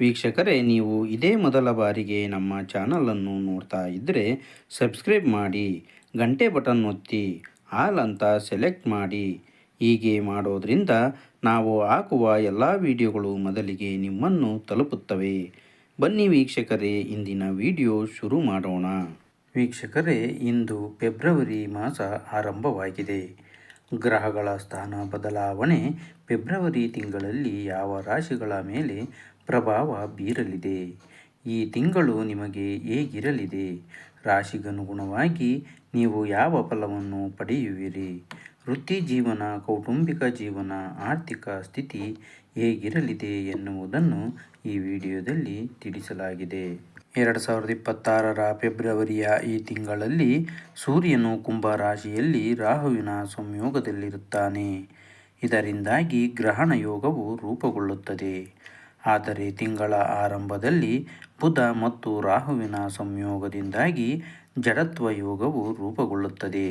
ವೀಕ್ಷಕರೇ, ನೀವು ಇದೇ ಮೊದಲ ಬಾರಿಗೆ ನಮ್ಮ ಚಾನಲನ್ನು ನೋಡ್ತಾ ಇದ್ದರೆ ಸಬ್ಸ್ಕ್ರೈಬ್ ಮಾಡಿ, ಗಂಟೆ ಬಟನ್ ಒತ್ತಿ, ಆಲ್ ಅಂತ ಸೆಲೆಕ್ಟ್ ಮಾಡಿ. ಹೀಗೆ ಮಾಡೋದರಿಂದ ನಾವು ಹಾಕುವ ಎಲ್ಲ ವಿಡಿಯೋಗಳು ಮೊದಲಿಗೆ ನಿಮ್ಮನ್ನು ತಲುಪುತ್ತವೆ. ಬನ್ನಿ ವೀಕ್ಷಕರೇ, ಇಂದಿನ ವಿಡಿಯೋ ಶುರು ಮಾಡೋಣ. ವೀಕ್ಷಕರೇ, ಇಂದು ಫೆಬ್ರವರಿ ಮಾಸ ಆರಂಭವಾಗಿದೆ. ಗ್ರಹಗಳ ಸ್ಥಾನ ಬದಲಾವಣೆ ಫೆಬ್ರವರಿ ತಿಂಗಳಲ್ಲಿ ಯಾವ ರಾಶಿಗಳ ಮೇಲೆ ಪ್ರಭಾವ ಬೀರಲಿದೆ. ಈ ತಿಂಗಳು ನಿಮಗೆ ಹೇಗಿರಲಿದೆ? ರಾಶಿಗನುಗುಣವಾಗಿ ನೀವು ಯಾವ ಫಲವನ್ನು ಪಡೆಯುವಿರಿ? ವೃತ್ತಿ ಜೀವನ, ಕೌಟುಂಬಿಕ ಜೀವನ, ಆರ್ಥಿಕ ಸ್ಥಿತಿ ಹೇಗಿರಲಿದೆ ಎನ್ನುವುದನ್ನು ಈ ವಿಡಿಯೋದಲ್ಲಿ ತಿಳಿಸಲಾಗಿದೆ. ಎರಡು ಸಾವಿರದ ಇಪ್ಪತ್ತಾರರ ಫೆಬ್ರವರಿಯ ಈ ತಿಂಗಳಲ್ಲಿ ಸೂರ್ಯನು ಕುಂಭ ರಾಶಿಯಲ್ಲಿ ರಾಹುವಿನ ಸಂಯೋಗದಲ್ಲಿರುತ್ತಾನೆ. ಇದರಿಂದಾಗಿ ಗ್ರಹಣ ಯೋಗವು ರೂಪುಗೊಳ್ಳುತ್ತದೆ. ಆದರೆ ತಿಂಗಳ ಆರಂಭದಲ್ಲಿ ಬುಧ ಮತ್ತು ರಾಹುವಿನ ಸಂಯೋಗದಿಂದಾಗಿ ಜಡತ್ವ ಯೋಗವು ರೂಪುಗೊಳ್ಳುತ್ತದೆ.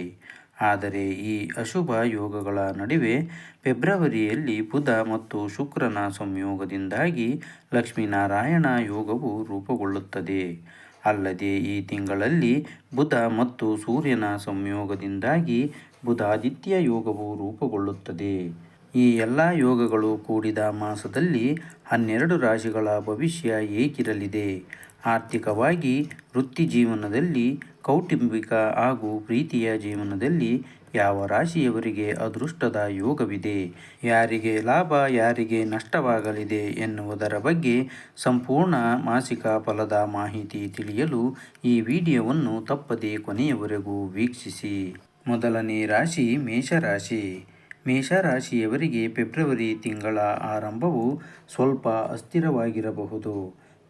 ಆದರೆ ಈ ಅಶುಭ ಯೋಗಗಳ ನಡುವೆ ಫೆಬ್ರವರಿಯಲ್ಲಿ ಬುಧ ಮತ್ತು ಶುಕ್ರನ ಸಂಯೋಗದಿಂದಾಗಿ ಲಕ್ಷ್ಮೀನಾರಾಯಣ ಯೋಗವು ರೂಪುಗೊಳ್ಳುತ್ತದೆ. ಅಲ್ಲದೆ ಈ ತಿಂಗಳಲ್ಲಿ ಬುಧ ಮತ್ತು ಸೂರ್ಯನ ಸಂಯೋಗದಿಂದಾಗಿ ಬುಧಾದಿತ್ಯ ಯೋಗವು ರೂಪುಗೊಳ್ಳುತ್ತದೆ. ಈ ಎಲ್ಲ ಯೋಗಗಳು ಕೂಡಿದ ಮಾಸದಲ್ಲಿ ಹನ್ನೆರಡು ರಾಶಿಗಳ ಭವಿಷ್ಯ ಏಕಿರಲಿದೆ. ಆರ್ಥಿಕವಾಗಿ ವೃತ್ತಿ ಜೀವನದಲ್ಲಿ, ಕೌಟುಂಬಿಕ ಹಾಗೂ ಪ್ರೀತಿಯ ಜೀವನದಲ್ಲಿ ಯಾವ ರಾಶಿಯವರಿಗೆ ಅದೃಷ್ಟದ ಯೋಗವಿದೆ? ಯಾರಿಗೆ ಲಾಭ, ಯಾರಿಗೆ ನಷ್ಟವಾಗಲಿದೆ ಎನ್ನುವುದರ ಬಗ್ಗೆ ಸಂಪೂರ್ಣ ಮಾಸಿಕ ಫಲದ ಮಾಹಿತಿ ತಿಳಿಯಲು ಈ ವಿಡಿಯೋವನ್ನು ತಪ್ಪದೇ ಕೊನೆಯವರೆಗೂ ವೀಕ್ಷಿಸಿ. ಮೊದಲನೇ ರಾಶಿ ಮೇಷರಾಶಿ. ಮೇಷರಾಶಿಯವರಿಗೆ ಫೆಬ್ರವರಿ ತಿಂಗಳ ಆರಂಭವು ಸ್ವಲ್ಪ ಅಸ್ಥಿರವಾಗಿರಬಹುದು.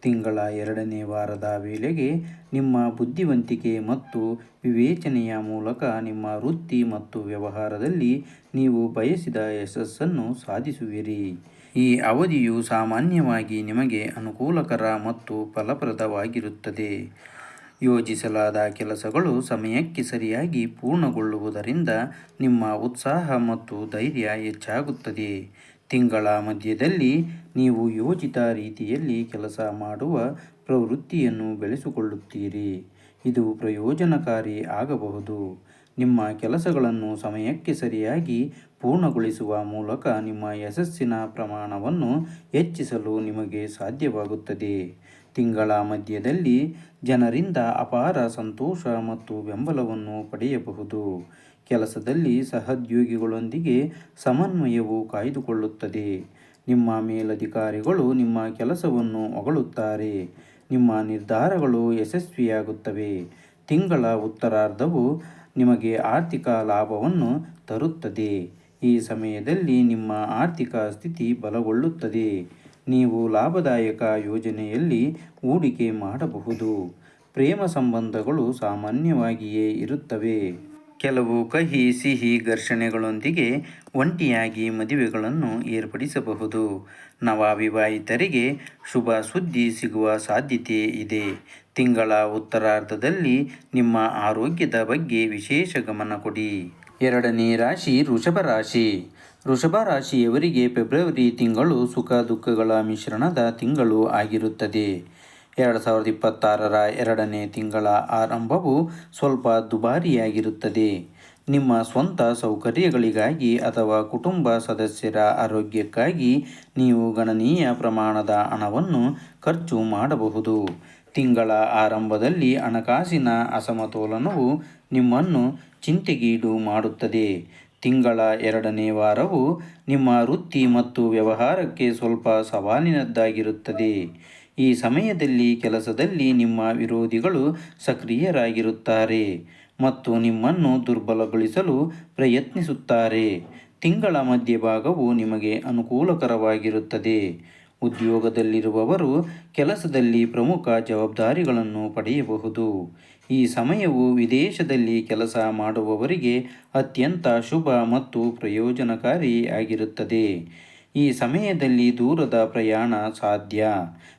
ತಿಂಗಳ ಎರಡನೇ ವಾರದ ವೇಳೆಗೆ ನಿಮ್ಮ ಬುದ್ಧಿವಂತಿಕೆ ಮತ್ತು ವಿವೇಚನೆಯ ಮೂಲಕ ನಿಮ್ಮ ವೃತ್ತಿ ಮತ್ತು ವ್ಯವಹಾರದಲ್ಲಿ ನೀವು ಬಯಸಿದ ಯಶಸ್ಸನ್ನು ಸಾಧಿಸುವಿರಿ. ಈ ಅವಧಿಯು ಸಾಮಾನ್ಯವಾಗಿ ನಿಮಗೆ ಅನುಕೂಲಕರ ಮತ್ತು ಫಲಪ್ರದವಾಗಿರುತ್ತದೆ. ಯೋಜಿಸಲಾದ ಕೆಲಸಗಳು ಸಮಯಕ್ಕೆ ಸರಿಯಾಗಿ ಪೂರ್ಣಗೊಳ್ಳುವುದರಿಂದ ನಿಮ್ಮ ಉತ್ಸಾಹ ಮತ್ತು ಧೈರ್ಯ ಹೆಚ್ಚಾಗುತ್ತದೆ. ತಿಂಗಳ ಮಧ್ಯದಲ್ಲಿ ನೀವು ಯೋಜಿತ ರೀತಿಯಲ್ಲಿ ಕೆಲಸ ಮಾಡುವ ಪ್ರವೃತ್ತಿಯನ್ನು ಬೆಳೆಸಿಕೊಳ್ಳುತ್ತೀರಿ. ಇದು ಪ್ರಯೋಜನಕಾರಿ ಆಗಬಹುದು. ನಿಮ್ಮ ಕೆಲಸಗಳನ್ನು ಸಮಯಕ್ಕೆ ಸರಿಯಾಗಿ ಪೂರ್ಣಗೊಳಿಸುವ ಮೂಲಕ ನಿಮ್ಮ ಯಶಸ್ಸಿನ ಪ್ರಮಾಣವನ್ನು ಹೆಚ್ಚಿಸಲು ನಿಮಗೆ ಸಾಧ್ಯವಾಗುತ್ತದೆ. ತಿಂಗಳ ಮಧ್ಯದಲ್ಲಿ ಜನರಿಂದ ಅಪಾರ ಸಂತೋಷ ಮತ್ತು ಬೆಂಬಲವನ್ನು ಪಡೆಯಬಹುದು. ಕೆಲಸದಲ್ಲಿ ಸಹೋದ್ಯೋಗಿಗಳೊಂದಿಗೆ ಸಮನ್ವಯವು ಕಾಯ್ದುಕೊಳ್ಳುತ್ತದೆ. ನಿಮ್ಮ ಮೇಲಧಿಕಾರಿಗಳು ನಿಮ್ಮ ಕೆಲಸವನ್ನು ಹೊಗಳುತ್ತಾರೆ. ನಿಮ್ಮ ನಿರ್ಧಾರಗಳು ಯಶಸ್ವಿಯಾಗುತ್ತವೆ. ತಿಂಗಳ ಉತ್ತರಾರ್ಧವು ನಿಮಗೆ ಆರ್ಥಿಕ ಲಾಭವನ್ನು ತರುತ್ತದೆ. ಈ ಸಮಯದಲ್ಲಿ ನಿಮ್ಮ ಆರ್ಥಿಕ ಸ್ಥಿತಿ ಬಲಗೊಳ್ಳುತ್ತದೆ. ನೀವು ಲಾಭದಾಯಕ ಯೋಜನೆಯಲ್ಲಿ ಹೂಡಿಕೆ ಮಾಡಬಹುದು. ಪ್ರೇಮ ಸಂಬಂಧಗಳು ಸಾಮಾನ್ಯವಾಗಿಯೇ ಇರುತ್ತವೆ. ಕೆಲವು ಕಹಿ, ಸಿಹಿ ಘರ್ಷಣೆಗಳೊಂದಿಗೆ ಒಂಟಿಯಾಗಿ ಮದುವೆಗಳನ್ನು ಏರ್ಪಡಿಸಬಹುದು. ನವವಿವಾಹಿತರಿಗೆ ಶುಭ ಸುದ್ದಿ ಸಿಗುವ ಸಾಧ್ಯತೆ ಇದೆ. ತಿಂಗಳ ಉತ್ತರಾರ್ಧದಲ್ಲಿ ನಿಮ್ಮ ಆರೋಗ್ಯದ ಬಗ್ಗೆ ವಿಶೇಷ ಗಮನ ಕೊಡಿ. ಎರಡನೇ ರಾಶಿ, ವೃಷಭ ರಾಶಿ. ವೃಷಭ ರಾಶಿಯವರಿಗೆ ಫೆಬ್ರವರಿ ತಿಂಗಳು ಸುಖ ದುಃಖಗಳ ಮಿಶ್ರಣದ ತಿಂಗಳು ಆಗಿರುತ್ತದೆ. ಎರಡು ಸಾವಿರದ ಇಪ್ಪತ್ತಾರರ ಎರಡನೇ ತಿಂಗಳ ಆರಂಭವು ಸ್ವಲ್ಪ ದುಬಾರಿಯಾಗಿರುತ್ತದೆ. ನಿಮ್ಮ ಸ್ವಂತ ಸೌಕರ್ಯಗಳಿಗಾಗಿ ಅಥವಾ ಕುಟುಂಬ ಸದಸ್ಯರ ಆರೋಗ್ಯಕ್ಕಾಗಿ ನೀವು ಗಣನೀಯ ಪ್ರಮಾಣದ ಹಣವನ್ನು ಖರ್ಚು ಮಾಡಬಹುದು. ತಿಂಗಳ ಆರಂಭದಲ್ಲಿ ಹಣಕಾಸಿನ ಅಸಮತೋಲನವು ನಿಮ್ಮನ್ನು ಚಿಂತೆಗೀಡು ಮಾಡುತ್ತದೆ. ತಿಂಗಳ ಎರಡನೇ ವಾರವು ನಿಮ್ಮ ವೃತ್ತಿ ಮತ್ತು ವ್ಯವಹಾರಕ್ಕೆ ಸ್ವಲ್ಪ ಸವಾಲಿನದ್ದಾಗಿರುತ್ತದೆ. ಈ ಸಮಯದಲ್ಲಿ ಕೆಲಸದಲ್ಲಿ ನಿಮ್ಮ ವಿರೋಧಿಗಳು ಸಕ್ರಿಯರಾಗಿರುತ್ತಾರೆ ಮತ್ತು ನಿಮ್ಮನ್ನು ದುರ್ಬಲಗೊಳಿಸಲು ಪ್ರಯತ್ನಿಸುತ್ತಾರೆ. ತಿಂಗಳ ಮಧ್ಯಭಾಗವು ನಿಮಗೆ ಅನುಕೂಲಕರವಾಗಿರುತ್ತದೆ. ಉದ್ಯೋಗದಲ್ಲಿರುವವರು ಕೆಲಸದಲ್ಲಿ ಪ್ರಮುಖ ಜವಾಬ್ದಾರಿಗಳನ್ನು ಪಡೆಯಬಹುದು. ಈ ಸಮಯವು ವಿದೇಶದಲ್ಲಿ ಕೆಲಸ ಮಾಡುವವರಿಗೆ ಅತ್ಯಂತ ಶುಭ ಮತ್ತು ಪ್ರಯೋಜನಕಾರಿ ಆಗಿರುತ್ತದೆ. ಈ ಸಮಯದಲ್ಲಿ ದೂರದ ಪ್ರಯಾಣ ಸಾಧ್ಯ.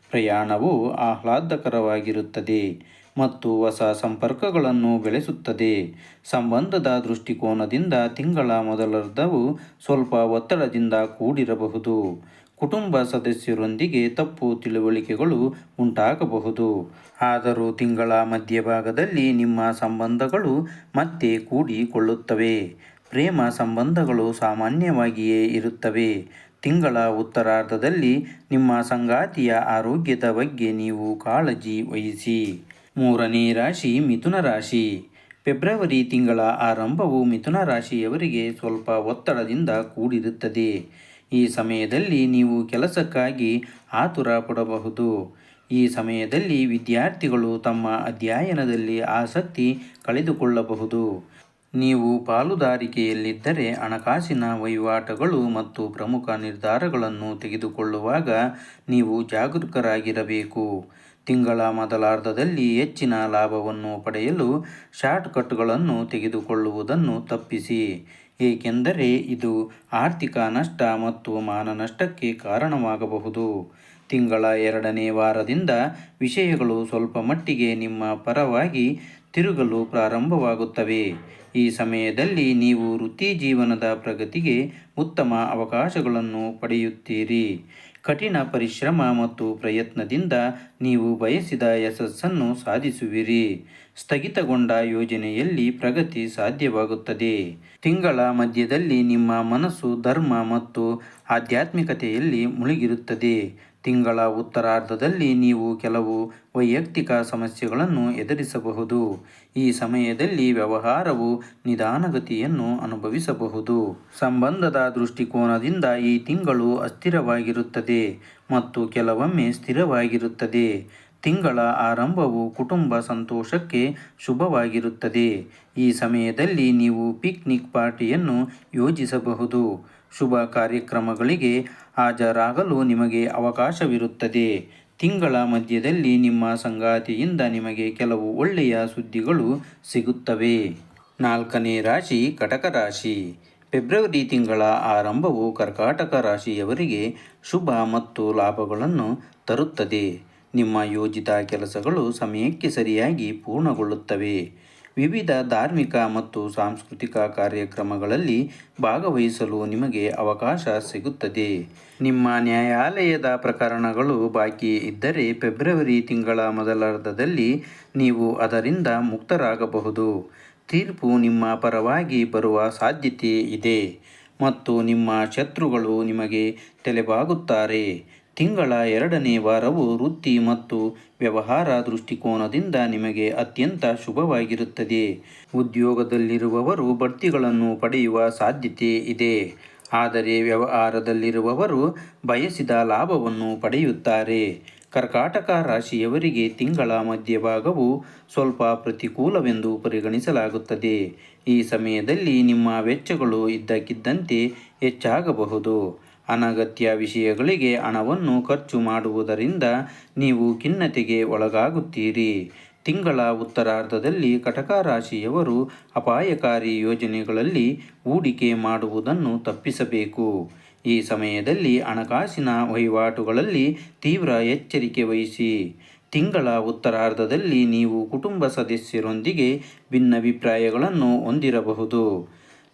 ಪ್ರಯಾಣವು ಆಹ್ಲಾದಕರವಾಗಿರುತ್ತದೆ ಮತ್ತು ಹೊಸ ಸಂಪರ್ಕಗಳನ್ನು ಬೆಳೆಸುತ್ತದೆ. ಸಂಬಂಧದ ದೃಷ್ಟಿಕೋನದಿಂದ ತಿಂಗಳ ಮೊದಲರ್ಧವು ಸ್ವಲ್ಪ ಒತ್ತಡದಿಂದ ಕೂಡಿರಬಹುದು. ಕುಟುಂಬ ಸದಸ್ಯರೊಂದಿಗೆ ತಪ್ಪು ತಿಳುವಳಿಕೆಗಳು ಉಂಟಾಗಬಹುದು. ಆದರೂ ತಿಂಗಳ ಮಧ್ಯಭಾಗದಲ್ಲಿ ನಿಮ್ಮ ಸಂಬಂಧಗಳು ಮತ್ತೆ ಕೂಡಿಕೊಳ್ಳುತ್ತವೆ. ಪ್ರೇಮ ಸಂಬಂಧಗಳು ಸಾಮಾನ್ಯವಾಗಿಯೇ ಇರುತ್ತವೆ. ತಿಂಗಳ ಉತ್ತರಾರ್ಧದಲ್ಲಿ ನಿಮ್ಮ ಸಂಗಾತಿಯ ಆರೋಗ್ಯದ ಬಗ್ಗೆ ನೀವು ಕಾಳಜಿ ವಹಿಸಿ. ಮೂರನೇ ರಾಶಿ ಮಿಥುನ ರಾಶಿ. ಫೆಬ್ರವರಿ ತಿಂಗಳ ಆರಂಭವು ಮಿಥುನ ರಾಶಿಯವರಿಗೆ ಸ್ವಲ್ಪ ಒತ್ತಡದಿಂದ ಕೂಡಿರುತ್ತದೆ. ಈ ಸಮಯದಲ್ಲಿ ನೀವು ಕೆಲಸಕ್ಕಾಗಿ ಆತುರ ಪಡಬಹುದು ಈ ಸಮಯದಲ್ಲಿ ವಿದ್ಯಾರ್ಥಿಗಳು ತಮ್ಮ ಅಧ್ಯಯನದಲ್ಲಿ ಆಸಕ್ತಿ ಕಳೆದುಕೊಳ್ಳಬಹುದು. ನೀವು ಪಾಲುದಾರಿಕೆಯಲ್ಲಿದ್ದರೆ ಹಣಕಾಸಿನ ವಹಿವಾಟುಗಳು ಮತ್ತು ಪ್ರಮುಖ ನಿರ್ಧಾರಗಳನ್ನು ತೆಗೆದುಕೊಳ್ಳುವಾಗ ನೀವು ಜಾಗರೂಕರಾಗಿರಬೇಕು. ತಿಂಗಳ ಮೊದಲಾರ್ಧದಲ್ಲಿ ಹೆಚ್ಚಿನ ಲಾಭವನ್ನು ಪಡೆಯಲು ಶಾರ್ಟ್ಕಟ್ಗಳನ್ನು ತೆಗೆದುಕೊಳ್ಳುವುದನ್ನು ತಪ್ಪಿಸಿ. ಏಕೆಂದರೆ ಇದು ಆರ್ಥಿಕ ನಷ್ಟ ಮತ್ತು ಮಾನನಷ್ಟಕ್ಕೆ ಕಾರಣವಾಗಬಹುದು. ತಿಂಗಳ ಎರಡನೇ ವಾರದಿಂದ ವಿಷಯಗಳು ಸ್ವಲ್ಪ ಮಟ್ಟಿಗೆ ನಿಮ್ಮ ಪರವಾಗಿ ತಿರುಗಲು ಪ್ರಾರಂಭವಾಗುತ್ತವೆ. ಈ ಸಮಯದಲ್ಲಿ ನೀವು ವೃತ್ತಿ ಜೀವನದ ಪ್ರಗತಿಗೆ ಉತ್ತಮ ಅವಕಾಶಗಳನ್ನು ಪಡೆಯುತ್ತೀರಿ. ಕಠಿಣ ಪರಿಶ್ರಮ ಮತ್ತು ಪ್ರಯತ್ನದಿಂದ ನೀವು ಬಯಸಿದ ಯಶಸ್ಸನ್ನು ಸಾಧಿಸುವಿರಿ. ಸ್ಥಗಿತಗೊಂಡ ಯೋಜನೆಯಲ್ಲಿ ಪ್ರಗತಿ ಸಾಧ್ಯವಾಗುತ್ತದೆ. ತಿಂಗಳ ಮಧ್ಯದಲ್ಲಿ ನಿಮ್ಮ ಮನಸ್ಸು ಧರ್ಮ ಮತ್ತು ಆಧ್ಯಾತ್ಮಿಕತೆಯಲ್ಲಿ ಮುಳುಗಿರುತ್ತದೆ. ತಿಂಗಳ ಉತ್ತರಾರ್ಧದಲ್ಲಿ ನೀವು ಕೆಲವು ವೈಯಕ್ತಿಕ ಸಮಸ್ಯೆಗಳನ್ನು ಎದುರಿಸಬಹುದು. ಈ ಸಮಯದಲ್ಲಿ ವ್ಯವಹಾರವು ನಿಧಾನಗತಿಯನ್ನು ಅನುಭವಿಸಬಹುದು. ಸಂಬಂಧದ ದೃಷ್ಟಿಕೋನದಿಂದ ಈ ತಿಂಗಳು ಅಸ್ಥಿರವಾಗಿರುತ್ತದೆ ಮತ್ತು ಕೆಲವೊಮ್ಮೆ ಸ್ಥಿರವಾಗಿರುತ್ತದೆ. ತಿಂಗಳ ಆರಂಭವು ಕುಟುಂಬ ಸಂತೋಷಕ್ಕೆ ಶುಭವಾಗಿರುತ್ತದೆ. ಈ ಸಮಯದಲ್ಲಿ ನೀವು ಪಿಕ್ನಿಕ್ ಪಾರ್ಟಿಯನ್ನು ಯೋಜಿಸಬಹುದು. ಶುಭ ಕಾರ್ಯಕ್ರಮಗಳಿಗೆ ಹಾಜರಾಗಲು ನಿಮಗೆ ಅವಕಾಶವಿರುತ್ತದೆ. ತಿಂಗಳ ಮಧ್ಯದಲ್ಲಿ ನಿಮ್ಮ ಸಂಗಾತಿಯಿಂದ ನಿಮಗೆ ಕೆಲವು ಒಳ್ಳೆಯ ಸುದ್ದಿಗಳು ಸಿಗುತ್ತವೆ. ನಾಲ್ಕನೇ ರಾಶಿ, ಕಟಕ ರಾಶಿ. ಫೆಬ್ರವರಿ ತಿಂಗಳ ಆರಂಭವು ಕರ್ಕಾಟಕ ರಾಶಿಯವರಿಗೆ ಶುಭ ಮತ್ತು ಲಾಭಗಳನ್ನು ತರುತ್ತದೆ. ನಿಮ್ಮ ಯೋಜಿತ ಕೆಲಸಗಳು ಸಮಯಕ್ಕೆ ಸರಿಯಾಗಿ ಪೂರ್ಣಗೊಳ್ಳುತ್ತವೆ. ವಿವಿಧ ಧಾರ್ಮಿಕ ಮತ್ತು ಸಾಂಸ್ಕೃತಿಕ ಕಾರ್ಯಕ್ರಮಗಳಲ್ಲಿ ಭಾಗವಹಿಸಲು ನಿಮಗೆ ಅವಕಾಶ ಸಿಗುತ್ತದೆ. ನಿಮ್ಮ ನ್ಯಾಯಾಲಯದ ಪ್ರಕರಣಗಳು ಬಾಕಿ ಇದ್ದರೆ ಫೆಬ್ರವರಿ ತಿಂಗಳ ಮೊದಲಾರ್ಧದಲ್ಲಿ ನೀವು ಅದರಿಂದ ಮುಕ್ತರಾಗಬಹುದು. ತೀರ್ಪು ನಿಮ್ಮ ಪರವಾಗಿ ಬರುವ ಸಾಧ್ಯತೆ ಇದೆ ಮತ್ತು ನಿಮ್ಮ ಶತ್ರುಗಳು ನಿಮಗೆ ತಲೆಬಾಗುತ್ತಾರೆ. ತಿಂಗಳ ಎರಡನೇ ವಾರವು ವೃತ್ತಿ ಮತ್ತು ವ್ಯವಹಾರ ದೃಷ್ಟಿಕೋನದಿಂದ ನಿಮಗೆ ಅತ್ಯಂತ ಶುಭವಾಗಿರುತ್ತದೆ. ಉದ್ಯೋಗದಲ್ಲಿರುವವರು ಬಡ್ತಿಗಳನ್ನು ಪಡೆಯುವ ಸಾಧ್ಯತೆ ಇದೆ. ಆದರೆ ವ್ಯವಹಾರದಲ್ಲಿರುವವರು ಬಯಸಿದ ಲಾಭವನ್ನು ಪಡೆಯುತ್ತಾರೆ. ಕರ್ಕಾಟಕ ರಾಶಿಯವರಿಗೆ ತಿಂಗಳ ಮಧ್ಯಭಾಗವು ಸ್ವಲ್ಪ ಪ್ರತಿಕೂಲವೆಂದು ಪರಿಗಣಿಸಲಾಗುತ್ತದೆ. ಈ ಸಮಯದಲ್ಲಿ ನಿಮ್ಮ ವೆಚ್ಚಗಳು ಇದ್ದಕ್ಕಿದ್ದಂತೆ ಹೆಚ್ಚಾಗಬಹುದು. ಅನಗತ್ಯ ವಿಷಯಗಳಿಗೆ ಹಣವನ್ನು ಖರ್ಚು ಮಾಡುವುದರಿಂದ ನೀವು ಖಿನ್ನತೆಗೆ ಒಳಗಾಗುತ್ತೀರಿ. ತಿಂಗಳ ಉತ್ತರಾರ್ಧದಲ್ಲಿ ಕಟಕ ರಾಶಿಯವರು ಅಪಾಯಕಾರಿ ಯೋಜನೆಗಳಲ್ಲಿ ಹೂಡಿಕೆ ಮಾಡುವುದನ್ನು ತಪ್ಪಿಸಬೇಕು. ಈ ಸಮಯದಲ್ಲಿ ಹಣಕಾಸಿನ ವಹಿವಾಟುಗಳಲ್ಲಿ ತೀವ್ರ ಎಚ್ಚರಿಕೆ ವಹಿಸಿ. ತಿಂಗಳ ಉತ್ತರಾರ್ಧದಲ್ಲಿ ನೀವು ಕುಟುಂಬ ಸದಸ್ಯರೊಂದಿಗೆ ಭಿನ್ನಾಭಿಪ್ರಾಯಗಳನ್ನು ಹೊಂದಿರಬಹುದು.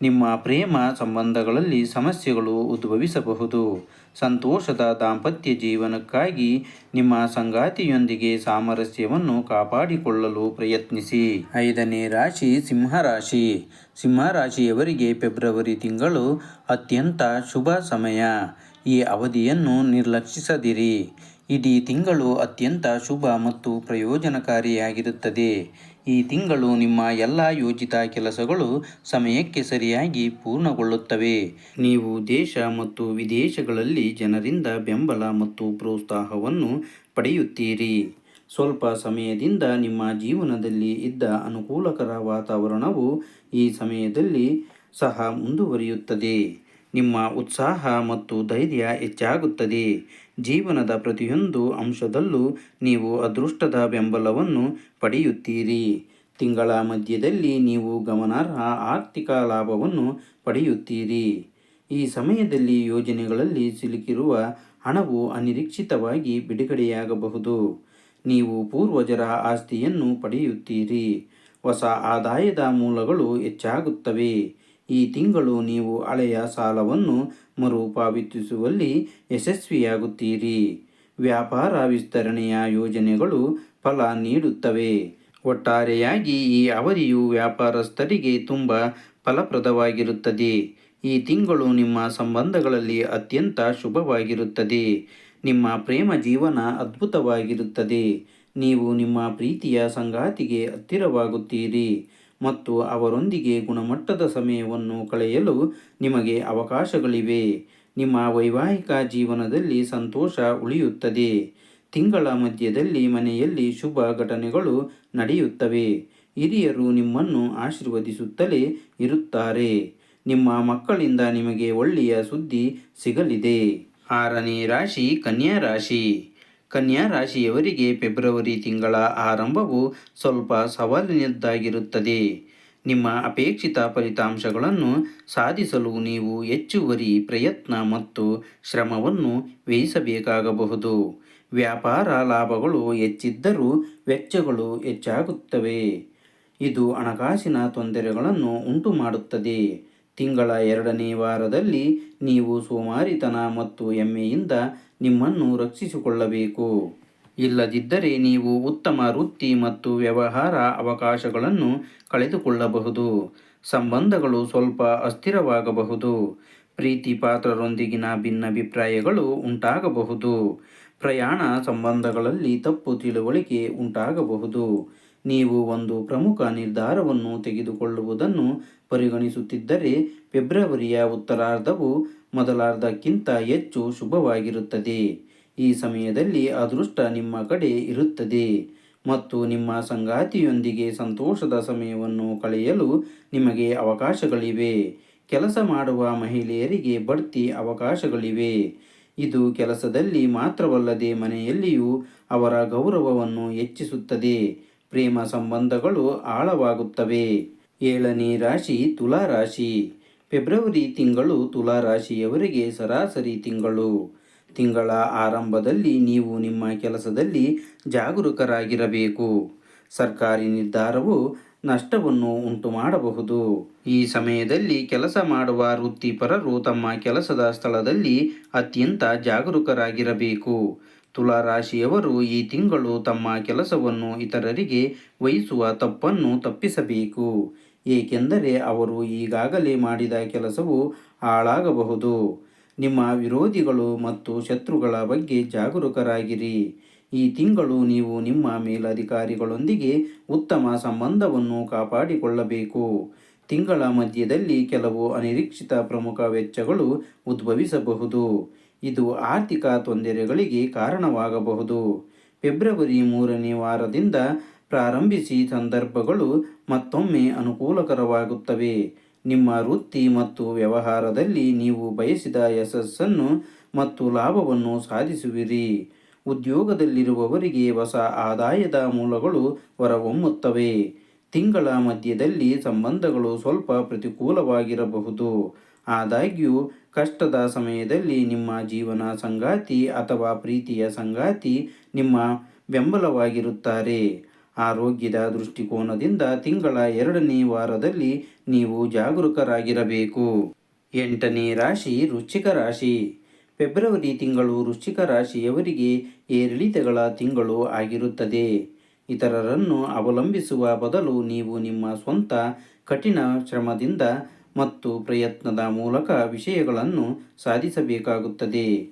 ನಿಮ್ಮ ಪ್ರೇಮ ಸಂಬಂಧಗಳಲ್ಲಿ ಸಮಸ್ಯೆಗಳು ಉದ್ಭವಿಸಬಹುದು. ಸಂತೋಷದ ದಾಂಪತ್ಯ ಜೀವನಕ್ಕಾಗಿ ನಿಮ್ಮ ಸಂಗಾತಿಯೊಂದಿಗೆ ಸಾಮರಸ್ಯವನ್ನು ಕಾಪಾಡಿಕೊಳ್ಳಲು ಪ್ರಯತ್ನಿಸಿ. ಐದನೇ ರಾಶಿ ಸಿಂಹರಾಶಿ ಸಿಂಹರಾಶಿಯವರಿಗೆ ಫೆಬ್ರವರಿ ತಿಂಗಳು ಅತ್ಯಂತ ಶುಭ ಸಮಯ. ಈ ಅವಧಿಯನ್ನು ನಿರ್ಲಕ್ಷಿಸದಿರಿ. ಇಡೀ ತಿಂಗಳು ಅತ್ಯಂತ ಶುಭ ಮತ್ತು ಪ್ರಯೋಜನಕಾರಿಯಾಗಿರುತ್ತದೆ. ಈ ತಿಂಗಳು ನಿಮ್ಮ ಎಲ್ಲ ಯೋಜಿತ ಕೆಲಸಗಳು ಸಮಯಕ್ಕೆ ಸರಿಯಾಗಿ ಪೂರ್ಣಗೊಳ್ಳುತ್ತವೆ. ನೀವು ದೇಶ ಮತ್ತು ವಿದೇಶಗಳಲ್ಲಿ ಜನರಿಂದ ಬೆಂಬಲ ಮತ್ತು ಪ್ರೋತ್ಸಾಹವನ್ನು ಪಡೆಯುತ್ತೀರಿ. ಸ್ವಲ್ಪ ಸಮಯದಿಂದ ನಿಮ್ಮ ಜೀವನದಲ್ಲಿ ಇದ್ದ ಅನುಕೂಲಕರ ವಾತಾವರಣವು ಈ ಸಮಯದಲ್ಲಿ ಸಹ ಮುಂದುವರಿಯುತ್ತದೆ. ನಿಮ್ಮ ಉತ್ಸಾಹ ಮತ್ತು ಧೈರ್ಯ ಹೆಚ್ಚಾಗುತ್ತದೆ. ಜೀವನದ ಪ್ರತಿಯೊಂದು ಅಂಶದಲ್ಲೂ ನೀವು ಅದೃಷ್ಟದ ಬೆಂಬಲವನ್ನು ಪಡೆಯುತ್ತೀರಿ. ತಿಂಗಳ ಮಧ್ಯದಲ್ಲಿ ನೀವು ಗಮನಾರ್ಹ ಆರ್ಥಿಕ ಲಾಭವನ್ನು ಪಡೆಯುತ್ತೀರಿ. ಈ ಸಮಯದಲ್ಲಿ ಯೋಜನೆಗಳಲ್ಲಿ ಸಿಲುಕಿರುವ ಹಣವು ಅನಿರೀಕ್ಷಿತವಾಗಿ ಬಿಡುಗಡೆಯಾಗಬಹುದು. ನೀವು ಪೂರ್ವಜರ ಆಸ್ತಿಯನ್ನು ಪಡೆಯುತ್ತೀರಿ. ಹೊಸ ಆದಾಯದ ಮೂಲಗಳು ಹೆಚ್ಚಾಗುತ್ತವೆ. ಈ ತಿಂಗಳು ನೀವು ಹಳೆಯ ಸಾಲವನ್ನು ಮರುಪಾವತಿಸುವಲ್ಲಿ ಯಶಸ್ವಿಯಾಗುತ್ತೀರಿ. ವ್ಯಾಪಾರ ವಿಸ್ತರಣೆಯ ಯೋಜನೆಗಳು ಫಲ ನೀಡುತ್ತವೆ. ಒಟ್ಟಾರೆಯಾಗಿ ಈ ಅವಧಿಯು ವ್ಯಾಪಾರಸ್ಥರಿಗೆ ತುಂಬ ಫಲಪ್ರದವಾಗಿರುತ್ತದೆ. ಈ ತಿಂಗಳು ನಿಮ್ಮ ಸಂಬಂಧಗಳಲ್ಲಿ ಅತ್ಯಂತ ಶುಭವಾಗಿರುತ್ತದೆ. ನಿಮ್ಮ ಪ್ರೇಮ ಜೀವನ ಅದ್ಭುತವಾಗಿರುತ್ತದೆ. ನೀವು ನಿಮ್ಮ ಪ್ರೀತಿಯ ಸಂಗಾತಿಗೆ ಹತ್ತಿರವಾಗುತ್ತೀರಿ. ಮತ್ತು ಅವರೊಂದಿಗೆ ಗುಣಮಟ್ಟದ ಸಮಯವನ್ನು ಕಳೆಯಲು ನಿಮಗೆ ಅವಕಾಶಗಳಿವೆ. ನಿಮ್ಮ ವೈವಾಹಿಕ ಜೀವನದಲ್ಲಿ ಸಂತೋಷ ಉಳಿಯುತ್ತದೆ. ತಿಂಗಳ ಮಧ್ಯದಲ್ಲಿ ಮನೆಯಲ್ಲಿ ಶುಭ ಘಟನೆಗಳು ನಡೆಯುತ್ತವೆ. ಹಿರಿಯರು ನಿಮ್ಮನ್ನು ಆಶೀರ್ವದಿಸುತ್ತಲೇ ಇರುತ್ತಾರೆ. ನಿಮ್ಮ ಮಕ್ಕಳಿಂದ ನಿಮಗೆ ಒಳ್ಳೆಯ ಸುದ್ದಿ ಸಿಗಲಿದೆ. ಆರನೇ ರಾಶಿ, ಕನ್ಯಾ ರಾಶಿ. ಕನ್ಯಾ ರಾಶಿಯವರಿಗೆ ಫೆಬ್ರವರಿ ತಿಂಗಳ ಆರಂಭವು ಸ್ವಲ್ಪ ಸವಾಲಿನದ್ದಾಗಿರುತ್ತದೆ. ನಿಮ್ಮ ಅಪೇಕ್ಷಿತ ಫಲಿತಾಂಶಗಳನ್ನು ಸಾಧಿಸಲು ನೀವು ಹೆಚ್ಚುವರಿ ಪ್ರಯತ್ನ ಮತ್ತು ಶ್ರಮವನ್ನು ವ್ಯಯಿಸಬೇಕಾಗಬಹುದು ವ್ಯಾಪಾರ ಲಾಭಗಳು ಹೆಚ್ಚಿದ್ದರೂ ವೆಚ್ಚಗಳು ಹೆಚ್ಚಾಗುತ್ತವೆ. ಇದು ಹಣಕಾಸಿನ ತೊಂದರೆಗಳನ್ನು ಉಂಟುಮಾಡುತ್ತದೆ. ತಿಂಗಳ ಎರಡನೇ ವಾರದಲ್ಲಿ ನೀವು ಸೋಮಾರಿತನ ಮತ್ತು ಎಮ್ಮೆಯಿಂದ ನಿಮ್ಮನ್ನು ರಕ್ಷಿಸಿಕೊಳ್ಳಬೇಕು. ಇಲ್ಲದಿದ್ದರೆ ನೀವು ಉತ್ತಮ ವೃತ್ತಿ ಮತ್ತು ವ್ಯವಹಾರ ಅವಕಾಶಗಳನ್ನು ಕಳೆದುಕೊಳ್ಳಬಹುದು. ಸಂಬಂಧಗಳು ಸ್ವಲ್ಪ ಅಸ್ಥಿರವಾಗಬಹುದು. ಪ್ರೀತಿ ಪಾತ್ರರೊಂದಿಗಿನ ಭಿನ್ನಾಭಿಪ್ರಾಯಗಳು ಉಂಟಾಗಬಹುದು. ಪ್ರಯಾಣ ಸಂಬಂಧಗಳಲ್ಲಿ ತಪ್ಪು ತಿಳುವಳಿಕೆ ಉಂಟಾಗಬಹುದು. ನೀವು ಒಂದು ಪ್ರಮುಖ ನಿರ್ಧಾರವನ್ನು ತೆಗೆದುಕೊಳ್ಳುವುದನ್ನು ಪರಿಗಣಿಸುತ್ತಿದ್ದರೆ ಫೆಬ್ರವರಿಯ ಉತ್ತರಾರ್ಧವು ಮೊದಲಾರ್ಧಕ್ಕಿಂತ ಹೆಚ್ಚು ಶುಭವಾಗಿರುತ್ತದೆ. ಈ ಸಮಯದಲ್ಲಿ ಅದೃಷ್ಟ ನಿಮ್ಮ ಕಡೆ ಇರುತ್ತದೆ. ಮತ್ತು ನಿಮ್ಮ ಸಂಗಾತಿಯೊಂದಿಗೆ ಸಂತೋಷದ ಸಮಯವನ್ನು ಕಳೆಯಲು ನಿಮಗೆ ಅವಕಾಶಗಳಿವೆ. ಕೆಲಸ ಮಾಡುವ ಮಹಿಳೆಯರಿಗೆ ಬಡ್ತಿ ಅವಕಾಶಗಳಿವೆ. ಇದು ಕೆಲಸದಲ್ಲಿ ಮಾತ್ರವಲ್ಲದೆ ಮನೆಯಲ್ಲಿಯೂ ಅವರ ಗೌರವವನ್ನು ಹೆಚ್ಚಿಸುತ್ತದೆ. ಪ್ರೇಮ ಸಂಬಂಧಗಳು ಆಳವಾಗುತ್ತವೆ. ಏಳನೇ ರಾಶಿ ತುಲಾ ರಾಶಿ. ಫೆಬ್ರವರಿ ತಿಂಗಳು ತುಲಾ ರಾಶಿಯವರಿಗೆ ಸರಾಸರಿ ತಿಂಗಳು. ತಿಂಗಳ ಆರಂಭದಲ್ಲಿ ನೀವು ನಿಮ್ಮ ಕೆಲಸದಲ್ಲಿ ಜಾಗರೂಕರಾಗಿರಬೇಕು. ಸರ್ಕಾರಿ ನಿರ್ಧಾರವು ನಷ್ಟವನ್ನು ಉಂಟು ಮಾಡಬಹುದು ಈ ಸಮಯದಲ್ಲಿ ಕೆಲಸ ಮಾಡುವ ವೃತ್ತಿಪರರು ತಮ್ಮ ಕೆಲಸದ ಸ್ಥಳದಲ್ಲಿ ಅತ್ಯಂತ ಜಾಗರೂಕರಾಗಿರಬೇಕು. ತುಲಾ ರಾಶಿಯವರು ಈ ತಿಂಗಳು ತಮ್ಮ ಕೆಲಸವನ್ನು ಇತರರಿಗೆ ವಹಿಸುವ ತಪ್ಪನ್ನು ತಪ್ಪಿಸಬೇಕು. ಏಕೆಂದರೆ ಅವರು ಈಗಾಗಲೇ ಮಾಡಿದ ಕೆಲಸವು ಹಾಳಾಗಬಹುದು. ನಿಮ್ಮ ವಿರೋಧಿಗಳು ಮತ್ತು ಶತ್ರುಗಳ ಬಗ್ಗೆ ಜಾಗರೂಕರಾಗಿರಿ. ಈ ತಿಂಗಳು ನೀವು ನಿಮ್ಮ ಮೇಲಧಿಕಾರಿಗಳೊಂದಿಗೆ ಉತ್ತಮ ಸಂಬಂಧವನ್ನು ಕಾಪಾಡಿಕೊಳ್ಳಬೇಕು. ತಿಂಗಳ ಮಧ್ಯದಲ್ಲಿ ಕೆಲವು ಅನಿರೀಕ್ಷಿತ ಪ್ರಮುಖ ವೆಚ್ಚಗಳು ಉದ್ಭವಿಸಬಹುದು. ಇದು ಆರ್ಥಿಕ ತೊಂದರೆಗಳಿಗೆ ಕಾರಣವಾಗಬಹುದು. ಫೆಬ್ರವರಿ ಮೂರನೇ ವಾರದಿಂದ ಪ್ರಾರಂಭಿಸಿ ಸಂದರ್ಭಗಳು ಮತ್ತೊಮ್ಮೆ ಅನುಕೂಲಕರವಾಗುತ್ತವೆ. ನಿಮ್ಮ ವೃತ್ತಿ ಮತ್ತು ವ್ಯವಹಾರದಲ್ಲಿ ನೀವು ಬಯಸಿದ ಯಶಸ್ಸನ್ನು ಮತ್ತು ಲಾಭವನ್ನು ಸಾಧಿಸುವಿರಿ. ಉದ್ಯೋಗದಲ್ಲಿರುವವರಿಗೆ ಹೊಸ ಆದಾಯದ ಮೂಲಗಳು ಹೊರಹೊಮ್ಮುತ್ತವೆ. ತಿಂಗಳ ಮಧ್ಯದಲ್ಲಿ ಸಂಬಂಧಗಳು ಸ್ವಲ್ಪ ಪ್ರತಿಕೂಲವಾಗಿರಬಹುದು. ಆದಾಗ್ಯೂ, ಕಷ್ಟದ ಸಮಯದಲ್ಲಿ ನಿಮ್ಮ ಜೀವನ ಸಂಗಾತಿ ಅಥವಾ ಪ್ರೀತಿಯ ಸಂಗಾತಿ ನಿಮ್ಮ ಬೆಂಬಲವಾಗಿರುತ್ತಾರೆ. ಆರೋಗ್ಯದ ದೃಷ್ಟಿಕೋನದಿಂದ ತಿಂಗಳ ಎರಡನೇ ವಾರದಲ್ಲಿ ನೀವು ಜಾಗರೂಕರಾಗಿರಬೇಕು. ಎಂಟನೇ ರಾಶಿ ವೃಶ್ಚಿಕ ರಾಶಿ. ಫೆಬ್ರವರಿ ತಿಂಗಳು ವೃಶ್ಚಿಕ ರಾಶಿಯವರಿಗೆ ಏರಿಳಿತಗಳ ತಿಂಗಳು ಆಗಿರುತ್ತದೆ. ಇತರರನ್ನು ಅವಲಂಬಿಸುವ ಬದಲು ನೀವು ನಿಮ್ಮ ಸ್ವಂತ ಕಠಿಣ ಶ್ರಮದಿಂದ ಮತ್ತು ಪ್ರಯತ್ನದ ಮೂಲಕ ವಿಷಯಗಳನ್ನು ಸಾಧಿಸಬೇಕಾಗುತ್ತದೆ.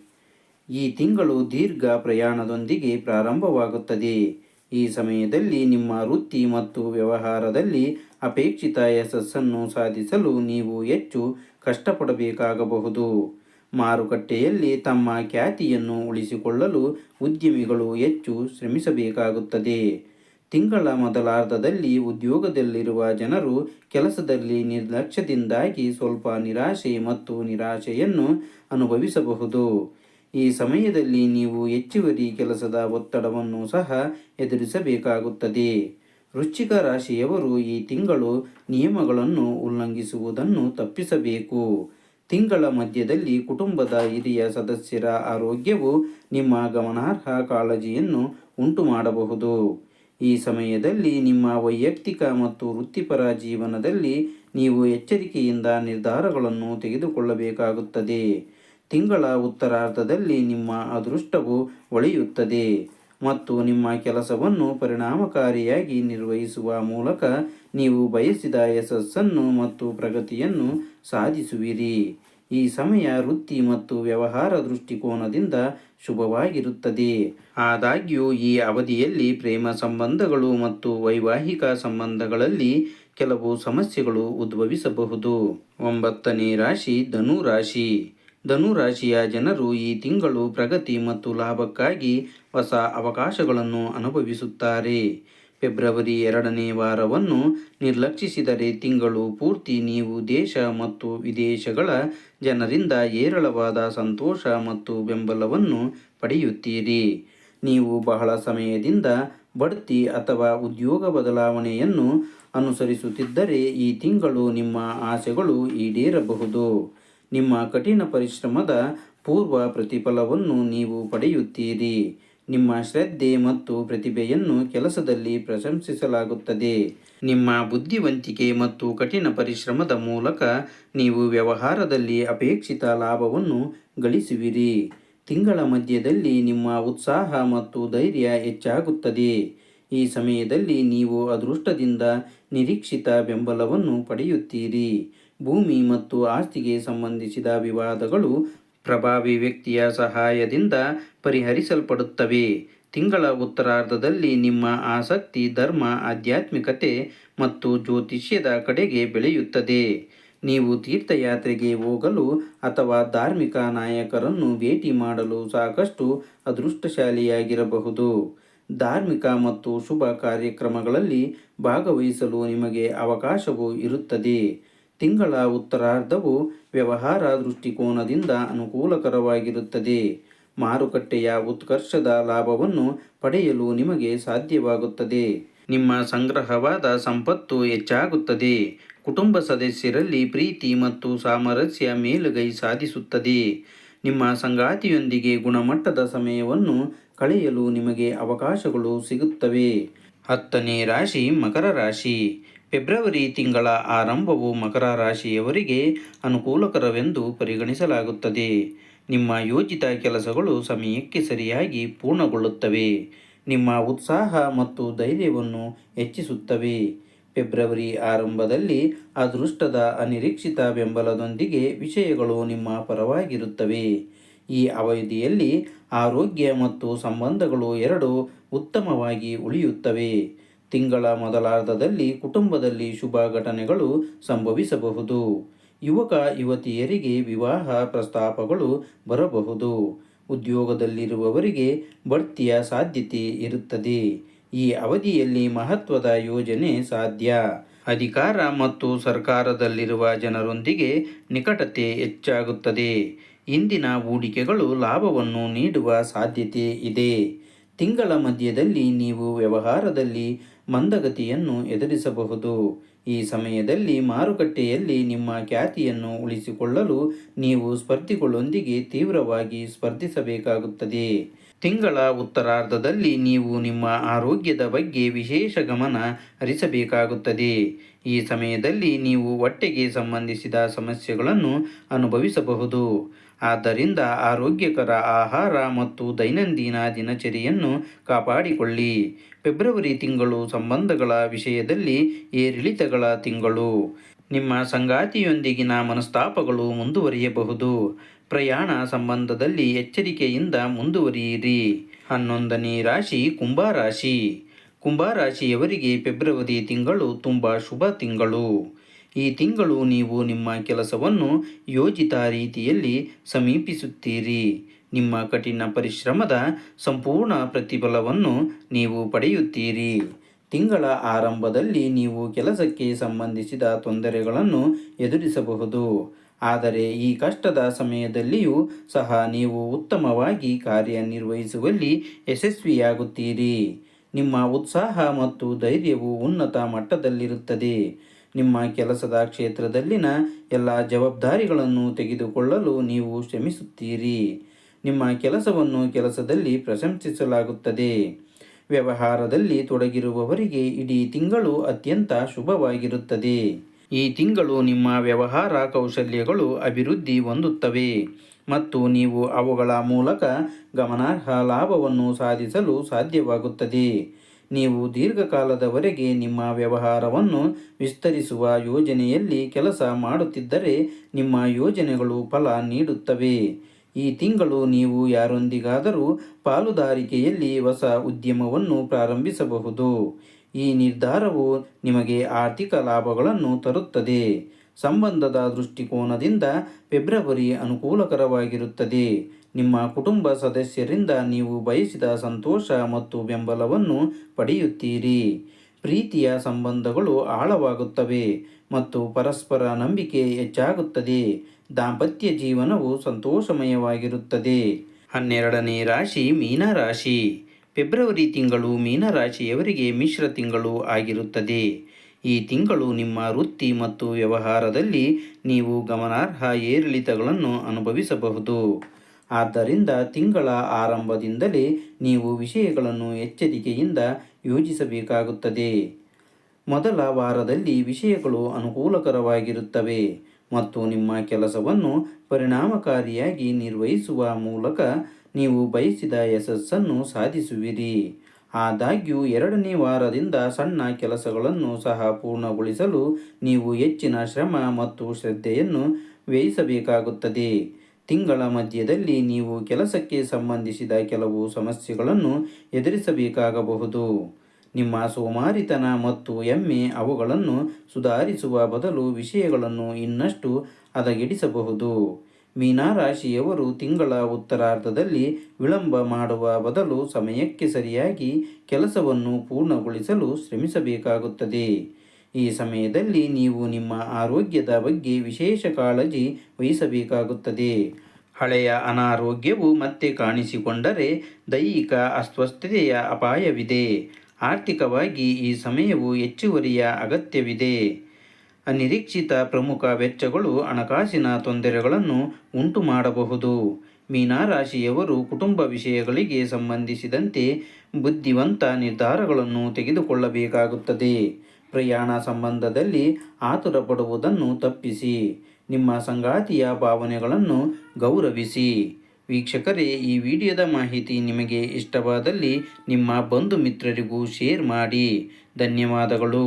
ಈ ತಿಂಗಳು ದೀರ್ಘ ಪ್ರಯಾಣದೊಂದಿಗೆ ಪ್ರಾರಂಭವಾಗುತ್ತದೆ. ಈ ಸಮಯದಲ್ಲಿ ನಿಮ್ಮ ವೃತ್ತಿ ಮತ್ತು ವ್ಯವಹಾರದಲ್ಲಿ ಅಪೇಕ್ಷಿತ ಯಶಸ್ಸನ್ನು ಸಾಧಿಸಲು ನೀವು ಹೆಚ್ಚು ಕಷ್ಟಪಡಬೇಕಾಗಬಹುದು. ಮಾರುಕಟ್ಟೆಯಲ್ಲಿ ತಮ್ಮ ಖ್ಯಾತಿಯನ್ನು ಉಳಿಸಿಕೊಳ್ಳಲು ಉದ್ಯಮಿಗಳು ಹೆಚ್ಚು ಶ್ರಮಿಸಬೇಕಾಗುತ್ತದೆ. ತಿಂಗಳ ಮೊದಲಾರ್ಧದಲ್ಲಿ ಉದ್ಯೋಗದಲ್ಲಿರುವ ಜನರು ಕೆಲಸದಲ್ಲಿ ನಿರ್ಲಕ್ಷ್ಯದಿಂದಾಗಿ ಸ್ವಲ್ಪ ನಿರಾಶೆ ಮತ್ತು ನಿರಾಶೆಯನ್ನು ಅನುಭವಿಸಬಹುದು. ಈ ಸಮಯದಲ್ಲಿ ನೀವು ಹೆಚ್ಚುವರಿ ಕೆಲಸದ ಒತ್ತಡವನ್ನು ಸಹ ಎದುರಿಸಬೇಕಾಗುತ್ತದೆ. ವೃಶ್ಚಿಕ ರಾಶಿಯವರು ಈ ತಿಂಗಳು ನಿಯಮಗಳನ್ನು ಉಲ್ಲಂಘಿಸುವುದನ್ನು ತಪ್ಪಿಸಬೇಕು. ತಿಂಗಳ ಮಧ್ಯದಲ್ಲಿ ಕುಟುಂಬದ ಹಿರಿಯ ಸದಸ್ಯರ ಆರೋಗ್ಯವು ನಿಮ್ಮ ಗಮನಾರ್ಹ ಕಾಳಜಿಯನ್ನು ಉಂಟು ಮಾಡಬಹುದು ಈ ಸಮಯದಲ್ಲಿ ನಿಮ್ಮ ವೈಯಕ್ತಿಕ ಮತ್ತು ವೃತ್ತಿಪರ ಜೀವನದಲ್ಲಿ ನೀವು ಎಚ್ಚರಿಕೆಯಿಂದ ನಿರ್ಧಾರಗಳನ್ನು ತೆಗೆದುಕೊಳ್ಳಬೇಕಾಗುತ್ತದೆ. ತಿಂಗಳ ಉತ್ತರಾರ್ಧದಲ್ಲಿ ನಿಮ್ಮ ಅದೃಷ್ಟವು ಒಳೆಯುತ್ತದೆ ಮತ್ತು ನಿಮ್ಮ ಕೆಲಸವನ್ನು ಪರಿಣಾಮಕಾರಿಯಾಗಿ ನಿರ್ವಹಿಸುವ ಮೂಲಕ ನೀವು ಬಯಸಿದ ಯಶಸ್ಸನ್ನು ಮತ್ತು ಪ್ರಗತಿಯನ್ನು ಸಾಧಿಸುವಿರಿ. ಈ ಸಮಯ ವೃತ್ತಿ ಮತ್ತು ವ್ಯವಹಾರ ದೃಷ್ಟಿಕೋನದಿಂದ ಶುಭವಾಗಿರುತ್ತದೆ. ಆದಾಗ್ಯೂ, ಈ ಅವಧಿಯಲ್ಲಿ ಪ್ರೇಮ ಸಂಬಂಧಗಳು ಮತ್ತು ವೈವಾಹಿಕ ಸಂಬಂಧಗಳಲ್ಲಿ ಕೆಲವು ಸಮಸ್ಯೆಗಳು ಉದ್ಭವಿಸಬಹುದು. ಒಂಬತ್ತನೇ ರಾಶಿ ಧನು ರಾಶಿ ಧನು ರಾಶಿಯ ಜನರು ಈ ತಿಂಗಳು ಪ್ರಗತಿ ಮತ್ತು ಲಾಭಕ್ಕಾಗಿ ಹೊಸ ಅವಕಾಶಗಳನ್ನು ಅನುಭವಿಸುತ್ತಾರೆ. ಫೆಬ್ರವರಿ ಎರಡನೇ ವಾರವನ್ನು ನಿರ್ಲಕ್ಷಿಸಿದರೆ ತಿಂಗಳು ಪೂರ್ತಿ ನೀವು ದೇಶ ಮತ್ತು ವಿದೇಶಗಳ ಜನರಿಂದ ಏರಳವಾದ ಸಂತೋಷ ಮತ್ತು ಬೆಂಬಲವನ್ನು ಪಡೆಯುತ್ತೀರಿ. ನೀವು ಬಹಳ ಸಮಯದಿಂದ ಬಡ್ತಿ ಅಥವಾ ಉದ್ಯೋಗ ಬದಲಾವಣೆಯನ್ನು ಅನುಸರಿಸುತ್ತಿದ್ದರೆ ಈ ತಿಂಗಳು ನಿಮ್ಮ ಆಸೆಗಳು ಈಡೇರಬಹುದು. ನಿಮ್ಮ ಕಠಿಣ ಪರಿಶ್ರಮದ ಪೂರ್ವ ಪ್ರತಿಫಲವನ್ನು ನೀವು ಪಡೆಯುತ್ತೀರಿ. ನಿಮ್ಮ ಶ್ರದ್ಧೆ ಮತ್ತು ಪ್ರತಿಭೆಯನ್ನು ಕೆಲಸದಲ್ಲಿ ಪ್ರಶಂಸಿಸಲಾಗುತ್ತದೆ. ನಿಮ್ಮ ಬುದ್ಧಿವಂತಿಕೆ ಮತ್ತು ಕಠಿಣ ಪರಿಶ್ರಮದ ಮೂಲಕ ನೀವು ವ್ಯವಹಾರದಲ್ಲಿ ಅಪೇಕ್ಷಿತ ಲಾಭವನ್ನು ಗಳಿಸುವಿರಿ. ತಿಂಗಳ ಮಧ್ಯದಲ್ಲಿ ನಿಮ್ಮ ಉತ್ಸಾಹ ಮತ್ತು ಧೈರ್ಯ ಹೆಚ್ಚಾಗುತ್ತದೆ. ಈ ಸಮಯದಲ್ಲಿ ನೀವು ಅದೃಷ್ಟದಿಂದ ನಿರೀಕ್ಷಿತ ಬೆಂಬಲವನ್ನು ಪಡೆಯುತ್ತೀರಿ. ಭೂಮಿ ಮತ್ತು ಆಸ್ತಿಗೆ ಸಂಬಂಧಿಸಿದ ವಿವಾದಗಳು ಪ್ರಭಾವಿ ವ್ಯಕ್ತಿಯ ಸಹಾಯದಿಂದ ಪರಿಹರಿಸಲ್ಪಡುತ್ತವೆ. ತಿಂಗಳ ಉತ್ತರಾರ್ಧದಲ್ಲಿ ನಿಮ್ಮ ಆಸಕ್ತಿ, ಧರ್ಮ, ಆಧ್ಯಾತ್ಮಿಕತೆ ಮತ್ತು ಜ್ಯೋತಿಷ್ಯದ ಕಡೆಗೆ ಬೆಳೆಯುತ್ತದೆ. ನೀವು ತೀರ್ಥಯಾತ್ರೆಗೆ ಹೋಗಲು ಅಥವಾ ಧಾರ್ಮಿಕ ನಾಯಕರನ್ನು ಭೇಟಿ ಮಾಡಲು ಸಾಕಷ್ಟು ಅದೃಷ್ಟಶಾಲಿಯಾಗಿರಬಹುದು. ಧಾರ್ಮಿಕ ಮತ್ತು ಶುಭ ಕಾರ್ಯಕ್ರಮಗಳಲ್ಲಿ ಭಾಗವಹಿಸಲು ನಿಮಗೆ ಅವಕಾಶವು ಇರುತ್ತದೆ. ತಿಂಗಳ ಉತ್ತರಾರ್ಧವು ವ್ಯವಹಾರ ದೃಷ್ಟಿಕೋನದಿಂದ ಅನುಕೂಲಕರವಾಗಿರುತ್ತದೆ. ಮಾರುಕಟ್ಟೆಯ ಉತ್ಕರ್ಷದ ಲಾಭವನ್ನು ಪಡೆಯಲು ನಿಮಗೆ ಸಾಧ್ಯವಾಗುತ್ತದೆ. ನಿಮ್ಮ ಸಂಗ್ರಹವಾದ ಸಂಪತ್ತು ಹೆಚ್ಚಾಗುತ್ತದೆ. ಕುಟುಂಬ ಸದಸ್ಯರಲ್ಲಿ ಪ್ರೀತಿ ಮತ್ತು ಸಾಮರಸ್ಯ ಮೇಲುಗೈ ಸಾಧಿಸುತ್ತದೆ. ನಿಮ್ಮ ಸಂಗಾತಿಯೊಂದಿಗೆ ಗುಣಮಟ್ಟದ ಸಮಯವನ್ನು ಕಳೆಯಲು ನಿಮಗೆ ಅವಕಾಶಗಳು ಸಿಗುತ್ತವೆ. ಹತ್ತನೇ ರಾಶಿ ಮಕರ ರಾಶಿ. ಫೆಬ್ರವರಿ ತಿಂಗಳ ಆರಂಭವು ಮಕರ ರಾಶಿಯವರಿಗೆ ಅನುಕೂಲಕರವೆಂದು ಪರಿಗಣಿಸಲಾಗುತ್ತದೆ. ನಿಮ್ಮ ಯೋಜಿತ ಕೆಲಸಗಳು ಸಮಯಕ್ಕೆ ಸರಿಯಾಗಿ ಪೂರ್ಣಗೊಳ್ಳುತ್ತವೆ. ನಿಮ್ಮ ಉತ್ಸಾಹ ಮತ್ತು ಧೈರ್ಯವನ್ನು ಹೆಚ್ಚಿಸುತ್ತವೆ. ಫೆಬ್ರವರಿ ಆರಂಭದಲ್ಲಿ ಅದೃಷ್ಟದ ಅನಿರೀಕ್ಷಿತ ಬೆಂಬಲದೊಂದಿಗೆ ವಿಷಯಗಳು ನಿಮ್ಮ ಪರವಾಗಿರುತ್ತವೆ. ಈ ಅವಧಿಯಲ್ಲಿ ಆರೋಗ್ಯ ಮತ್ತು ಸಂಬಂಧಗಳು ಎರಡು ಉತ್ತಮವಾಗಿ ಉಳಿಯುತ್ತವೆ. ತಿಂಗಳ ಮೊದಲಾರ್ಧದಲ್ಲಿ ಕುಟುಂಬದಲ್ಲಿ ಶುಭ ಘಟನೆಗಳು ಸಂಭವಿಸಬಹುದು. ಯುವಕ, ಯುವತಿಯರಿಗೆ ವಿವಾಹ ಪ್ರಸ್ತಾಪಗಳು ಬರಬಹುದು. ಉದ್ಯೋಗದಲ್ಲಿರುವವರಿಗೆ ಬಡ್ತಿಯ ಸಾಧ್ಯತೆ ಇರುತ್ತದೆ. ಈ ಅವಧಿಯಲ್ಲಿ ಮಹತ್ವದ ಯೋಜನೆ ಸಾಧ್ಯ. ಅಧಿಕಾರ ಮತ್ತು ಸರ್ಕಾರದಲ್ಲಿರುವ ಜನರೊಂದಿಗೆ ನಿಕಟತೆ ಹೆಚ್ಚಾಗುತ್ತದೆ. ಇಂದಿನ ಹೂಡಿಕೆಗಳು ಲಾಭವನ್ನು ನೀಡುವ ಸಾಧ್ಯತೆ ಇದೆ. ತಿಂಗಳ ಮಧ್ಯದಲ್ಲಿ ನೀವು ವ್ಯವಹಾರದಲ್ಲಿ ಮಂದಗತಿಯನ್ನು ಎದುರಿಸಬಹುದು. ಈ ಸಮಯದಲ್ಲಿ ಮಾರುಕಟ್ಟೆಯಲ್ಲಿ ನಿಮ್ಮ ಖ್ಯಾತಿಯನ್ನು ಉಳಿಸಿಕೊಳ್ಳಲು ನೀವು ಸ್ಪರ್ಧಿಗಳೊಂದಿಗೆ ತೀವ್ರವಾಗಿ ಸ್ಪರ್ಧಿಸಬೇಕಾಗುತ್ತದೆ. ತಿಂಗಳ ಉತ್ತರಾರ್ಧದಲ್ಲಿ ನೀವು ನಿಮ್ಮ ಆರೋಗ್ಯದ ಬಗ್ಗೆ ವಿಶೇಷ ಗಮನ ಹರಿಸಬೇಕಾಗುತ್ತದೆ. ಈ ಸಮಯದಲ್ಲಿ ನೀವು ಹೊಟ್ಟೆಗೆ ಸಂಬಂಧಿಸಿದ ಸಮಸ್ಯೆಗಳನ್ನು ಅನುಭವಿಸಬಹುದು. ಆದ್ದರಿಂದ ಆರೋಗ್ಯಕರ ಆಹಾರ ಮತ್ತು ದೈನಂದಿನ ದಿನಚರಿಯನ್ನು ಕಾಪಾಡಿಕೊಳ್ಳಿ. ಫೆಬ್ರವರಿ ತಿಂಗಳು ಸಂಬಂಧಗಳ ವಿಷಯದಲ್ಲಿ ಏರಿಳಿತಗಳ ತಿಂಗಳು. ನಿಮ್ಮ ಸಂಗಾತಿಯೊಂದಿಗಿನ ಮನಸ್ತಾಪಗಳು ಮುಂದುವರಿಯಬಹುದು. ಪ್ರಯಾಣ ಸಂಬಂಧದಲ್ಲಿ ಎಚ್ಚರಿಕೆಯಿಂದ ಮುಂದುವರಿಯಿರಿ. ಹನ್ನೊಂದನೇ ರಾಶಿ ಕುಂಭರಾಶಿ ಕುಂಭರಾಶಿಯವರಿಗೆ ಫೆಬ್ರವರಿ ತಿಂಗಳು ತುಂಬ ಶುಭ ತಿಂಗಳು. ಈ ತಿಂಗಳು ನೀವು ನಿಮ್ಮ ಕೆಲಸವನ್ನು ಯೋಜಿತ ರೀತಿಯಲ್ಲಿ ಸಮೀಪಿಸುತ್ತೀರಿ. ನಿಮ್ಮ ಕಠಿಣ ಪರಿಶ್ರಮದ ಸಂಪೂರ್ಣ ಪ್ರತಿಫಲವನ್ನು ನೀವು ಪಡೆಯುತ್ತೀರಿ. ತಿಂಗಳ ಆರಂಭದಲ್ಲಿ ನೀವು ಕೆಲಸಕ್ಕೆ ಸಂಬಂಧಿಸಿದ ತೊಂದರೆಗಳನ್ನು ಎದುರಿಸಬಹುದು. ಆದರೆ ಈ ಕಷ್ಟದ ಸಮಯದಲ್ಲಿಯೂ ಸಹ ನೀವು ಉತ್ತಮವಾಗಿ ಕಾರ್ಯನಿರ್ವಹಿಸುವಲ್ಲಿ ಯಶಸ್ವಿಯಾಗುತ್ತೀರಿ. ನಿಮ್ಮ ಉತ್ಸಾಹ ಮತ್ತು ಧೈರ್ಯವು ಉನ್ನತ ಮಟ್ಟದಲ್ಲಿರುತ್ತದೆ. ನಿಮ್ಮ ಕೆಲಸದ ಕ್ಷೇತ್ರದಲ್ಲಿನ ಎಲ್ಲ ಜವಾಬ್ದಾರಿಗಳನ್ನು ತೆಗೆದುಕೊಳ್ಳಲು ನೀವು ಶ್ರಮಿಸುತ್ತೀರಿ. ನಿಮ್ಮ ಕೆಲಸವನ್ನು ಕೆಲಸದಲ್ಲಿ ಪ್ರಶಂಸಿಸಲಾಗುತ್ತದೆ. ವ್ಯವಹಾರದಲ್ಲಿ ತೊಡಗಿರುವವರಿಗೆ ಇಡೀ ತಿಂಗಳು ಅತ್ಯಂತ ಶುಭವಾಗಿರುತ್ತದೆ. ಈ ತಿಂಗಳು ನಿಮ್ಮ ವ್ಯವಹಾರ ಕೌಶಲ್ಯಗಳು ಅಭಿವೃದ್ಧಿ ಹೊಂದುತ್ತವೆ ಮತ್ತು ನೀವು ಅವುಗಳ ಮೂಲಕ ಗಮನಾರ್ಹ ಲಾಭವನ್ನು ಸಾಧಿಸಲು ಸಾಧ್ಯವಾಗುತ್ತದೆ. ನೀವು ದೀರ್ಘಕಾಲದವರೆಗೆ ನಿಮ್ಮ ವ್ಯವಹಾರವನ್ನು ವಿಸ್ತರಿಸುವ ಯೋಜನೆಯಲ್ಲಿ ಕೆಲಸ ಮಾಡುತ್ತಿದ್ದರೆ ನಿಮ್ಮ ಯೋಜನೆಗಳು ಫಲ ನೀಡುತ್ತವೆ. ಈ ತಿಂಗಳು ನೀವು ಯಾರೊಂದಿಗಾದರೂ ಪಾಲುದಾರಿಕೆಯಲ್ಲಿ ಹೊಸ ಉದ್ಯಮವನ್ನು ಪ್ರಾರಂಭಿಸಬಹುದು. ಈ ನಿರ್ಧಾರವು ನಿಮಗೆ ಆರ್ಥಿಕ ಲಾಭಗಳನ್ನು ತರುತ್ತದೆ. ಸಂಬಂಧದ ದೃಷ್ಟಿಕೋನದಿಂದ ಫೆಬ್ರವರಿ ಅನುಕೂಲಕರವಾಗಿರುತ್ತದೆ. ನಿಮ್ಮ ಕುಟುಂಬ ಸದಸ್ಯರಿಂದ ನೀವು ಬಯಸಿದ ಸಂತೋಷ ಮತ್ತು ಬೆಂಬಲವನ್ನು ಪಡೆಯುತ್ತೀರಿ. ಪ್ರೀತಿಯ ಸಂಬಂಧಗಳು ಆಳವಾಗುತ್ತವೆ ಮತ್ತು ಪರಸ್ಪರ ನಂಬಿಕೆ ಹೆಚ್ಚಾಗುತ್ತದೆ. ದಾಂಪತ್ಯ ಜೀವನವು ಸಂತೋಷಮಯವಾಗಿರುತ್ತದೆ. ಹನ್ನೆರಡನೇ ರಾಶಿ ಮೀನರಾಶಿ ಫೆಬ್ರವರಿ ತಿಂಗಳು ಮೀನರಾಶಿಯವರಿಗೆ ಮಿಶ್ರ ತಿಂಗಳು ಆಗಿರುತ್ತದೆ. ಈ ತಿಂಗಳು ನಿಮ್ಮ ವೃತ್ತಿ ಮತ್ತು ವ್ಯವಹಾರದಲ್ಲಿ ನೀವು ಗಮನಾರ್ಹ ಏರಿಳಿತಗಳನ್ನು ಅನುಭವಿಸಬಹುದು. ಆದ್ದರಿಂದ ತಿಂಗಳ ಆರಂಭದಿಂದಲೇ ನೀವು ವಿಷಯಗಳನ್ನು ಎಚ್ಚರಿಕೆಯಿಂದ ಯೋಜಿಸಬೇಕಾಗುತ್ತದೆ. ಮೊದಲ ವಾರದಲ್ಲಿ ವಿಷಯಗಳು ಅನುಕೂಲಕರವಾಗಿರುತ್ತವೆ. ಮತ್ತು ನಿಮ್ಮ ಕೆಲಸವನ್ನು ಪರಿಣಾಮಕಾರಿಯಾಗಿ ನಿರ್ವಹಿಸುವ ಮೂಲಕ ನೀವು ಬಯಸಿದ ಯಶಸ್ಸನ್ನು ಸಾಧಿಸುವಿರಿ. ಆದಾಗ್ಯೂ, ಎರಡನೇ ವಾರದಿಂದ ಸಣ್ಣ ಕೆಲಸಗಳನ್ನು ಸಹ ಪೂರ್ಣಗೊಳಿಸಲು ನೀವು ಹೆಚ್ಚಿನ ಶ್ರಮ ಮತ್ತು ಶ್ರದ್ಧೆಯನ್ನು ವ್ಯಯಿಸಬೇಕಾಗುತ್ತದೆ. ತಿಂಗಳ ಮಧ್ಯದಲ್ಲಿ ನೀವು ಕೆಲಸಕ್ಕೆ ಸಂಬಂಧಿಸಿದ ಕೆಲವು ಸಮಸ್ಯೆಗಳನ್ನು ಎದುರಿಸಬೇಕಾಗಬಹುದು. ನಿಮ್ಮ ಸೋಮಾರಿತನ ಮತ್ತು ಎಮ್ಮೆ ಅವುಗಳನ್ನು ಸುಧಾರಿಸುವ ಬದಲು ವಿಷಯಗಳನ್ನು ಇನ್ನಷ್ಟು ಹದಗೆಡಿಸಬಹುದು. ಮೀನರಾಶಿಯವರು ತಿಂಗಳ ಉತ್ತರಾರ್ಧದಲ್ಲಿ ವಿಳಂಬ ಮಾಡುವ ಬದಲು ಸಮಯಕ್ಕೆ ಸರಿಯಾಗಿ ಕೆಲಸವನ್ನು ಪೂರ್ಣಗೊಳಿಸಲು ಶ್ರಮಿಸಬೇಕಾಗುತ್ತದೆ. ಈ ಸಮಯದಲ್ಲಿ ನೀವು ನಿಮ್ಮ ಆರೋಗ್ಯದ ಬಗ್ಗೆ ವಿಶೇಷ ಕಾಳಜಿ ವಹಿಸಬೇಕಾಗುತ್ತದೆ. ಹಳೆಯ ಅನಾರೋಗ್ಯವು ಮತ್ತೆ ಕಾಣಿಸಿಕೊಂಡರೆ ದೈಹಿಕ ಅಸ್ವಸ್ಥತೆಯ ಅಪಾಯವಿದೆ. ಆರ್ಥಿಕವಾಗಿ ಈ ಸಮಯವು ಹೆಚ್ಚುವರಿಯ ಅಗತ್ಯವಿದೆ. ಅನಿರೀಕ್ಷಿತ ಪ್ರಮುಖ ವೆಚ್ಚಗಳು ಹಣಕಾಸಿನ ತೊಂದರೆಗಳನ್ನು ಉಂಟು ಮಾಡಬಹುದು ಮೀನರಾಶಿಯವರು ಕುಟುಂಬ ವಿಷಯಗಳಿಗೆ ಸಂಬಂಧಿಸಿದಂತೆ ಬುದ್ಧಿವಂತ ನಿರ್ಧಾರಗಳನ್ನು ತೆಗೆದುಕೊಳ್ಳಬೇಕಾಗುತ್ತದೆ. ಪ್ರಯಾಣ ಸಂಬಂಧದಲ್ಲಿ ಆತುರ ಪಡುವುದನ್ನು ತಪ್ಪಿಸಿ. ನಿಮ್ಮ ಸಂಗಾತಿಯ ಭಾವನೆಗಳನ್ನು ಗೌರವಿಸಿ. ವೀಕ್ಷಕರೇ ಈ ವಿಡಿಯೋದ ಮಾಹಿತಿ ನಿಮಗೆ ಇಷ್ಟವಾದಲ್ಲಿ ನಿಮ್ಮ ಬಂಧು ಮಿತ್ರರಿಗೂ ಶೇರ್ ಮಾಡಿ. ಧನ್ಯವಾದಗಳು.